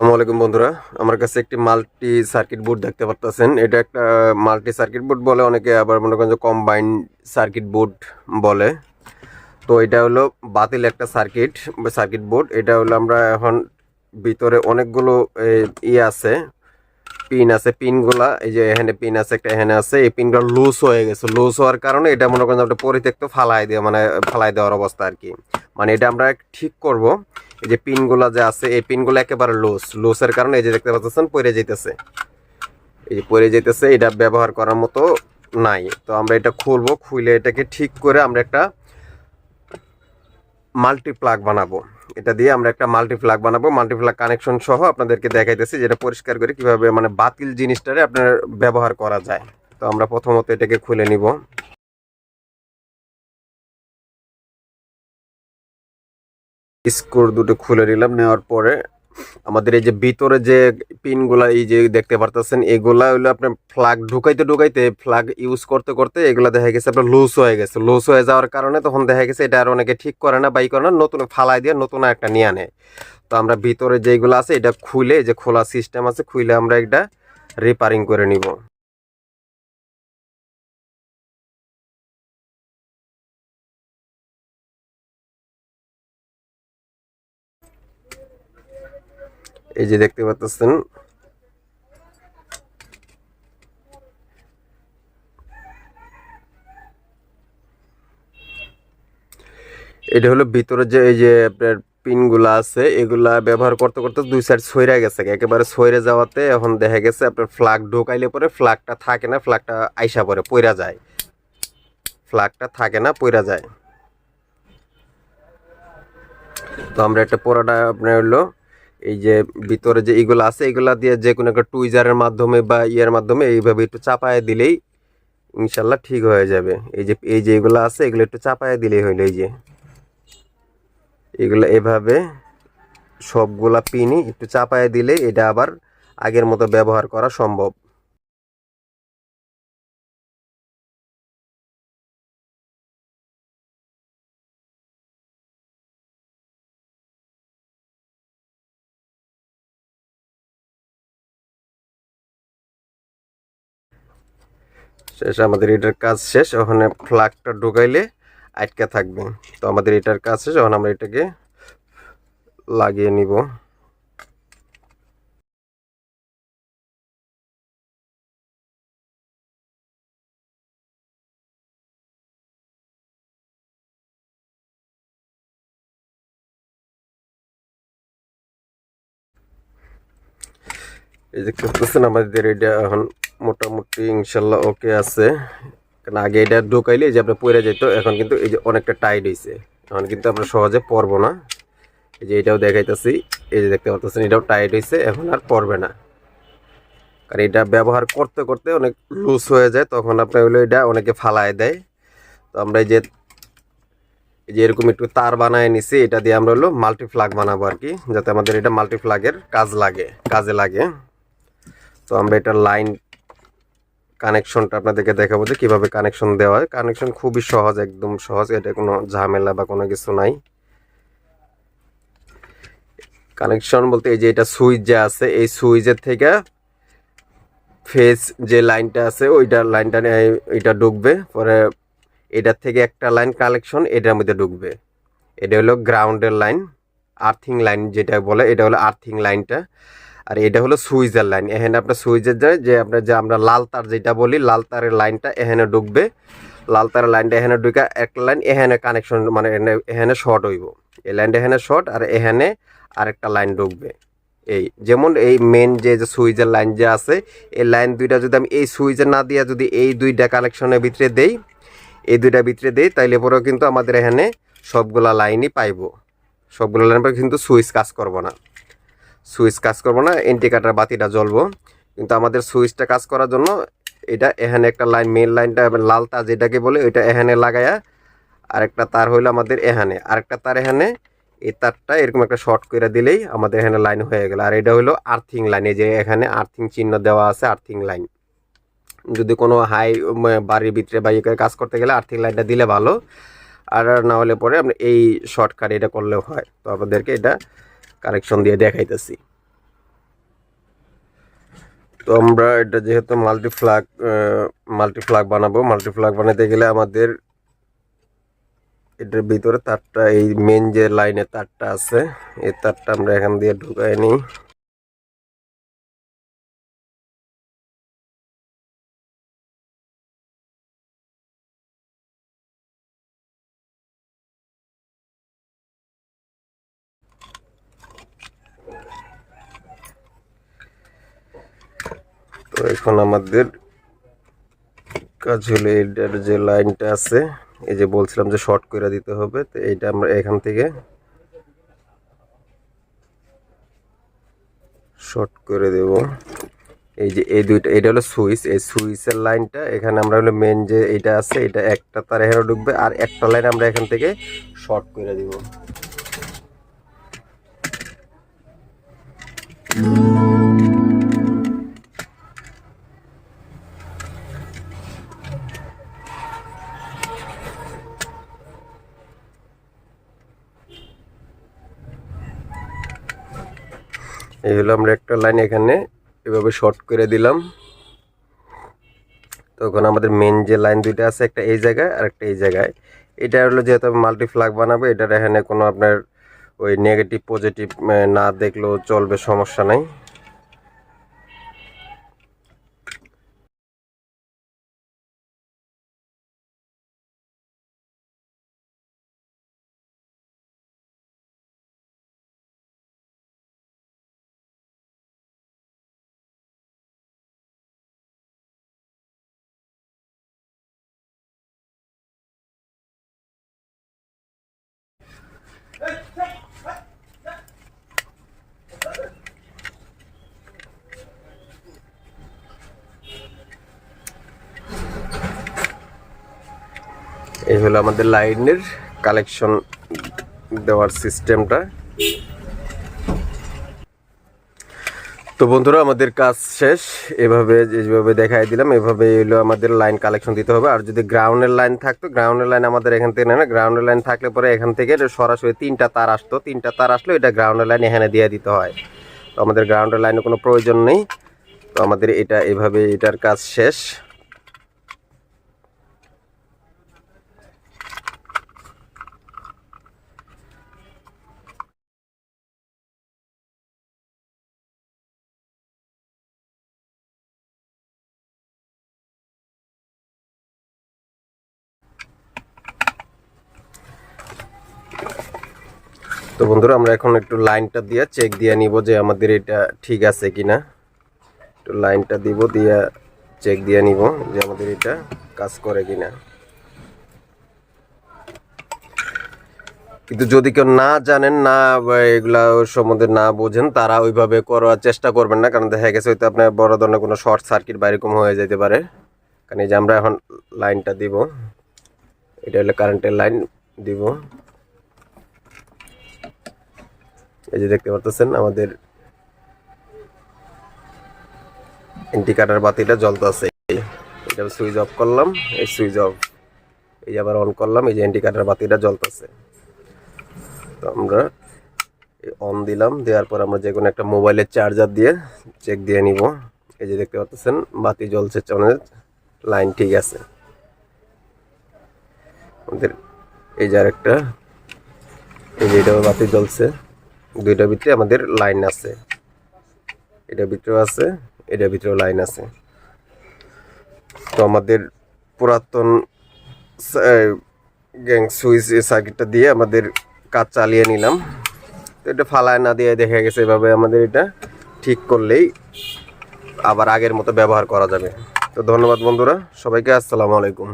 আসসালামু আলাইকুম বন্ধুরা। আমার কাছে একটি মাল্টি সার্কিট বোর্ড দেখতে পারতেছেন। এটা একটা মাল্টি সার্কিট বোর্ড বলে অনেকে আবার মনে করেন যে কম্বাইন্ড সার্কিট বোর্ড বলে। তো এটা হলো বাতিল একটা সার্কিট সার্কিট বোর্ড। এটা হলো আমরা এখন ভিতরে অনেকগুলো ইয়ে আছে, পিন আছে, পিনগুলা। এই যে এখানে পিন আছে, একটা এখানে আছে। এই পিনগুলো লুজ হয়ে গেছে। লুজ হওয়ার কারণে এটা মনে করেন যে পরিত্যক্ত ফালাই দিয়ে মানে ফালাই দেওয়ার অবস্থা আর কি। মানে এটা আমরা ঠিক করব। এই যে পিনগুলা যে আছে, এই পিনগুলো একেবারে লুজ লুজের কারণে এই যে দেখতে পাচ্ছেন পরে যাইতেছে। এই যে পরে যাইতেছে, এটা ব্যবহার করার মতো নাই। তো আমরা এটা খুলবো খুলে এটাকে ঠিক করে আমরা একটা মাল্টি প্লাগ বানাবো। এটা দিয়ে আমরা একটা মাল্টি প্লাগ বানাবো। মাল্টি প্লাগ কানেকশন সহ আপনাদেরকে দেখাইতেছি, যেটা পরিষ্কার করে কীভাবে মানে বাতিল জিনিসটারে আপনার ব্যবহার করা যায়। তো আমরা প্রথমত এটাকে খুলে নিব। স্ক্রু দুটো খুলে নিলাম, নেওয়ার পরে আমাদের এই যে ভিতরে যে পিনগুলা, এই যে দেখতে পারতেছেন, এগুলা হলো আপনার ফ্লাগ ঢুকাইতে ঢুকাইতে, ফ্লাগ ইউজ করতে করতে এগুলা দেখা গেছে আপনার লুজ হয়ে গেছে। লুজ হয়ে যাওয়ার কারণে তখন দেখা গেছে এটা আর অনেকে ঠিক করে না, বাই করে না, নতুন ফালাই দিয়ে নতুন একটা নিয়ে আনে। তো আমরা ভিতরে যেগুলো আছে এটা খুলে যে খোলা সিস্টেম আছে, খুলে আমরা এটা রিপেয়ারিং করে নিব। এই যে দেখতে পাচ্ছেন। এটা হলো ভিতরে যে এই যে আপনার পিনগুলা আছে, এগুলা ব্যবহার করতে করতে দুই সাইড সইরা গেছে। একেবারে সইরে যাওয়াতে এখন দেখা গেছে আপনার ফ্লাগ ঢোকাইলে পরে ফ্লাগটা থাকে না ফ্লাগটা আইসা পরে পইরা যায়। ফ্লাগটা থাকে না, পইরা যায়। তো আমরা একটা পোড়াটা আপনার হলো এই যে ভিতরে যে এগুলো আছে, এগুলা দিয়ে যে কোনো একটা টুইজারের মাধ্যমে বা ইয়ের মাধ্যমে এইভাবে একটু চাপায় দিলেই ইনশাল্লাহ ঠিক হয়ে যাবে। এই যে এই যে এগুলো আছে, এগুলো একটু চাপায় দিলেই হইল এই যে। এগুলো এভাবে সবগুলা পিনই একটু চাপায় দিলে এটা আবার আগের মতো ব্যবহার করা সম্ভব। শেষ আমাদের এটার কাজ শেষ, ওখানে ফ্লাগটা ঢুকাইলে আটকে থাকবে। তো আমাদের এটার কাজ শেষ, এখন আমরা এটাকে লাগিয়ে নিব। এই যে করতেছেন আমাদের এটা এখন মোটামুটি ইনশাল্লাহ ওকে আছে। কারণ আগে এটা ঢোকাইলে যে আপনার পরে যেত এখন কিন্তু এই যে অনেকটা টাইট হয়েছে এখন কিন্তু আমরা সহজে পরবো না। এই যে এটাও দেখাইতেছি, এই যে দেখতে পাচ্ছেন এটাও টাইট হয়েছে এখন আর পরবে না। কারণ এটা ব্যবহার করতে করতে অনেক লুজ হয়ে যায়, তখন আপনার হলো এটা অনেকে ফালায় দেয়। তো আমরা এই যে যে এরকম একটু তার বানায় নিছি, এটা দিয়ে আমরা হলো মাল্টি ফ্লাগ বানাবো আর কি, যাতে আমাদের এটা মাল্টি ফ্লাগের কাজ লাগে, কাজে লাগে। তো আমরা এটা লাইন কানেকশনটা আপনাদেরকে দেখাবো যে কীভাবে কানেকশন দেওয়া হয়। কানেকশন খুবই সহজ, একদম সহজ। এটা কোনো ঝামেলা বা কোনো কিছু নাই। কানেকশন বলতে এই যে এটা সুইচ যে আছে, এই সুইচের থেকে ফেস যে লাইনটা আছে, ওইটা লাইনটা এটা ঢুকবে। পরে এটার থেকে একটা লাইন কালেকশন এটার মধ্যে ঢুকবে। এটা হলো গ্রাউন্ডের লাইন আর্থিং লাইন যেটা বলে, এটা হলো আর্থিং লাইনটা আর এটা হলো সুইচের লাইন। এখানে আপনার সুইচের যায় যে আপনার যে আমরা লাল তার যেটা বলি লাল তারের লাইনটা এখানে ঢুকবে। লাল তারের লাইনটা এখানে ঢুকে একটা লাইন এখানে কানেকশন মানে এখানে- শর্ট হইব। এই লাইনটা এখানে শর্ট আর এখানে আরেকটা লাইন ঢুকবে। এই যেমন এই মেন যে সুইচের লাইন যে আছে এই লাইন দুইটা যদি আমি এই সুইচে না দিয়া যদি এই দুইটা কানেকশনের ভিতরে দেই এই দুইটা ভিতরে দেই তাইলে পরেও কিন্তু আমাদের এখানে সবগুলা লাইনই পাইব। সবগুলো লাইন পাইবো, কিন্তু সুইচ কাজ করব না। সুইচ কাজ করব না ইন্ডিকেটার বাতিটা জ্বলবো। কিন্তু আমাদের সুইচটা কাজ করার জন্য এটা এখানে একটা লাইন মেন লাইনটা লাল তার যেটাকে বলে ওইটা এখানে লাগায়া আরেকটা তার হইল আমাদের এখানে। আরেকটা তার এখানে, এই তারটা এরকম একটা শর্ট করে দিলেই আমাদের এখানে লাইন হয়ে গেল। আর এটা হলো আর্থিং লাইন এই যে এখানে আর্থিং চিহ্ন দেওয়া আছে আর্থিং লাইন যদি কোনো হাই বাড়ির ভিতরে বা ইয়ে কাজ করতে গেলে আর্থিং লাইনটা দিলে ভালো। আর না হলে পরে আপনি এই শর্টকাট এটা করলেও হয়। তো আমাদেরকে এটা কানেকশন দিয়ে দেখাইতেছি। তো আমরা এটা যেহেতু মাল্টিফ্লাগ মাল্টিফ্লাগ বানাবো মাল্টিফ্লাগ বানাতে গেলে আমাদের এটার ভিতরে তারটা, এই মেন যে লাইনে তারটা আছে, এই তারটা আমরা এখান দিয়ে ঢুকাই নিই। এখন আমাদের কাজ হলো এটার যে লাইনটা আছে, এই যে বলছিলাম যে শর্ট করে দিতে হবে, তো এইটা আমরা এখান থেকে শর্ট করে দেব। এই যে এই দুইটা, এটা হলো সুইচ, এই সুইচের লাইনটা, এখানে আমরা হলো মেন যে এটা আছে, এটা একটা তার এখানে ঢুকবে, আর একটা লাইন আমরা এখান থেকে শর্ট করে দিব। এই হলো আমরা একটা লাইন এখানে এভাবে শর্ট করে দিলাম। তখন আমাদের মেন যে লাইন দুইটা আছে, একটা এই জায়গায় আর একটা এই জায়গায়। এটা হলো যেহেতু আমি মাল্টি ফ্ল্যাগ বানাবো, এটার এখানে কোনো আপনার ওই নেগেটিভ পজিটিভ না দেখলেও চলবে, সমস্যা নাই। এই হলো আমাদের লাইনের কালেকশন দেওয়ার সিস্টেমটা তো বন্ধুরা, আমাদের কাজ শেষ। এভাবে যেভাবে দেখাই দিলাম, এভাবে এলো আমাদের লাইন কালেকশন দিতে হবে। আর যদি গ্রাউন্ডের লাইন থাকতো গ্রাউন্ডের লাইন আমাদের এখান থেকে না গ্রাউন্ডের লাইন থাকলে পরে এখান থেকে সরাসরি তিনটা তার আসতো। তিনটা তার আসলো এটা গ্রাউন্ডের লাইন এখানে দিয়ে দিতে হয়। তো আমাদের গ্রাউন্ডের লাইনে কোনো প্রয়োজন নেই। তো আমাদের এটা এভাবে এটার কাজ শেষ। তো বন্ধুরা, আমরা এখন একটু লাইনটা দিয়ে চেক দিয়ে নিব যে আমাদের এটা ঠিক আছে কি না একটু লাইনটা দিব দিয়ে চেক দিয়ে নিব যে আমাদের এটা কাজ করে কি না কিন্তু যদি কেউ না জানেন, না এগুলা সম্বন্ধে না বোঝেন, তারা ওইভাবে করার চেষ্টা করবেন না, কারণ দেখা গেছে হয়তো আপনার বড় ধরনের কোনো শর্ট সার্কিট বা এরকম হয়ে যেতে পারে। কারণ এই যে আমরা এখন লাইনটা দিব, এটা হলো কারেন্টের লাইন দিব। এই যে দেখতে পাচ্ছেন আমাদের ইন্ডিকেটার বাতিটা জ্বলতেছে এটা সুইচ অফ করলাম, এই সুইচ অফ এই আবার অন করলাম, এই যে ইন্ডিকেটার বাতিটা জ্বলতেছে তো আমরা অন দিলাম, দেওয়ার পর আমরা যে কোনো একটা মোবাইলের চার্জার দিয়ে চেক দিয়ে নিব। এই যে দেখতে পাচ্ছেন বাতি জ্বলছে অনেক লাইন ঠিক আছে। আমাদের এই যে আরেকটা, এই যে এটা বাতি জ্বলছে। দুইটার ভিতরে আমাদের লাইন আছে। এটার ভিতরেও আছে, এটার ভিতরেও লাইন আছে। তো আমাদের পুরাতন গ্যাং সুইচ সার্কিটটা দিয়ে আমাদের কাজ চালিয়ে নিলাম। তো এটা ফালায় না দিয়ে দেখা গেছে এভাবে আমাদের এটা ঠিক করলেই আবার আগের মতো ব্যবহার করা যাবে। তো ধন্যবাদ বন্ধুরা, সবাইকে আসসালামু আলাইকুম।